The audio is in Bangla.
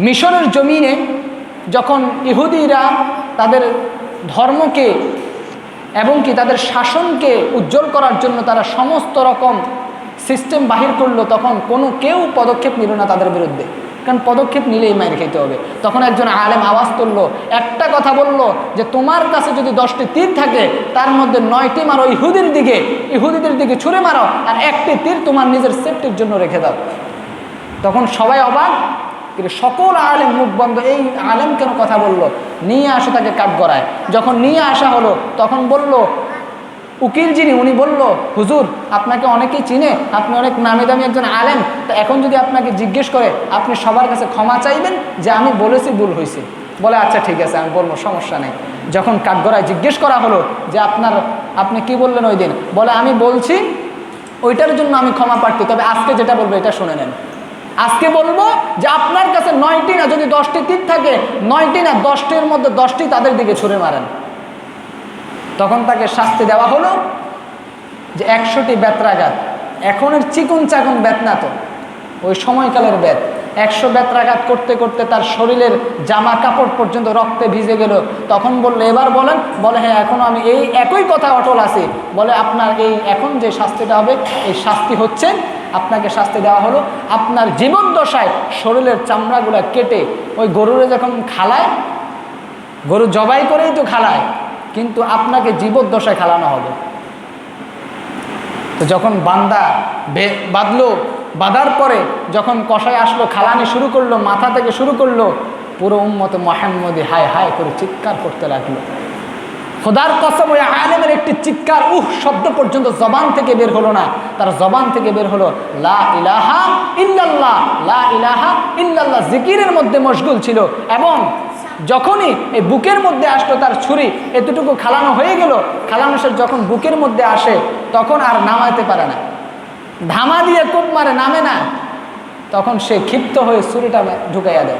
মিশরের জমিনে যখন ইহুদিরা তাদের ধর্মকে এবং কি তাদের শাসনকে উজ্জ্বল করার জন্য তারা সমস্ত রকম সিস্টেম বাহির করল, তখন কোনো কেউ পদক্ষেপ নিল না তাদের বিরুদ্ধে। কারণ পদক্ষেপ নিলেই মায়ের খেতে হবে। তখন একজন আলেম আওয়াজ তুললো, একটা কথা বলল যে, তোমার কাছে যদি দশটি তীর থাকে, তার মধ্যে নয়টি মারো ইহুদির দিকে। ইহুদিদের দিকে ছুঁড়ে মারো, আর একটি তীর তোমার নিজের সেফটির জন্য রেখে দাও। তখন সবাই অবাক কিন্তু সকল আলেম মুখ বন্ধ, এই আলেম কেন কথা বলল? নিয়ে আসে তাকে কাঠ গড়ায় যখন নিয়ে আসা হলো, তখন বলল, উকিল যিনি, উনি বলল, হুজুর, আপনাকে অনেকেই চিনে, আপনি অনেক নামি দামি একজন আলেম। তো এখন যদি আপনাকে জিজ্ঞেস করে, আপনি সবার কাছে ক্ষমা চাইবেন যে আমি বলেছি ভুল হয়েছে? বলে আচ্ছা ঠিক আছে, আমি বলব, সমস্যা নেই। যখন কাঠগড়ায় জিজ্ঞেস করা হলো যে আপনার, আপনি কি বললেন ওই দিন? বলে, আমি বলছি, ওইটার জন্য আমি ক্ষমা প্রার্থী, তবে আজকে যেটা বলব, এটা শুনে নেন। আজকে বলব যে আপনার কাছে নয়টি না, যদি দশটি তীর থাকে, নয়টি না, দশটির মধ্যে দশটি তাদের দিকে ছুঁড়ে মারেন। তখন তাকে শাস্তি দেওয়া হলো যে একশোটি বেত্রাঘাত। এখনের চিকুন চাকুন বেত না তো, ওই সময়কালের বেত। একশো বেত্রাঘাত করতে করতে তার শরীরের জামা কাপড় পর্যন্ত রক্তে ভিজে গেল। তখন বলল, এবার বলেন। বলে হ্যাঁ এখনও আমি এই একই কথা অটল আছি। বলে, আপনার এই এখন যে শাস্তিটা হবে, এই শাস্তি হচ্ছে আপনাকে শাস্তি দেওয়া হলো। আপনার জীবদ্দশায় শরীরের চামড়াগুলো কেটে ওই গরুরে যখন খালায়, গরু জবাই করেই তো খালায়, কিন্তু আপনাকে জীবদ্দশায় খালানো হবে। তো যখন বান্দা বাঁধলো, বাঁধার পরে যখন কষাই আসলো, খালানি শুরু করল, মাথা থেকে শুরু করল, পুরো উম্মত মোহাম্মদী হায় হায় করে চিৎকার করতে লাগল। খোদার কসম ওই আলেমের একটি চিৎকার, উহ, শব্দ পর্যন্ত জবান থেকে বের হলো না। তার জবান থেকে বের হলো, লা ইলাহা ইল্লাল্লাহ, লা ইলাহা ইল্লাল্লাহ জিকিরের মধ্যে মশগুল ছিল এবং যখনই এই বুকের মধ্যে আসলো তার ছুরি, এতটুকু খালানো হয়ে গেল। খালানো সে যখন বুকের মধ্যে আসে, তখন আর নামাইতে পারে না। ধামা দিয়ে কোপ মারে, নামে না। তখন সে ক্ষিপ্ত হয়ে ছুরিটা ঢুকাইয়া দেয়।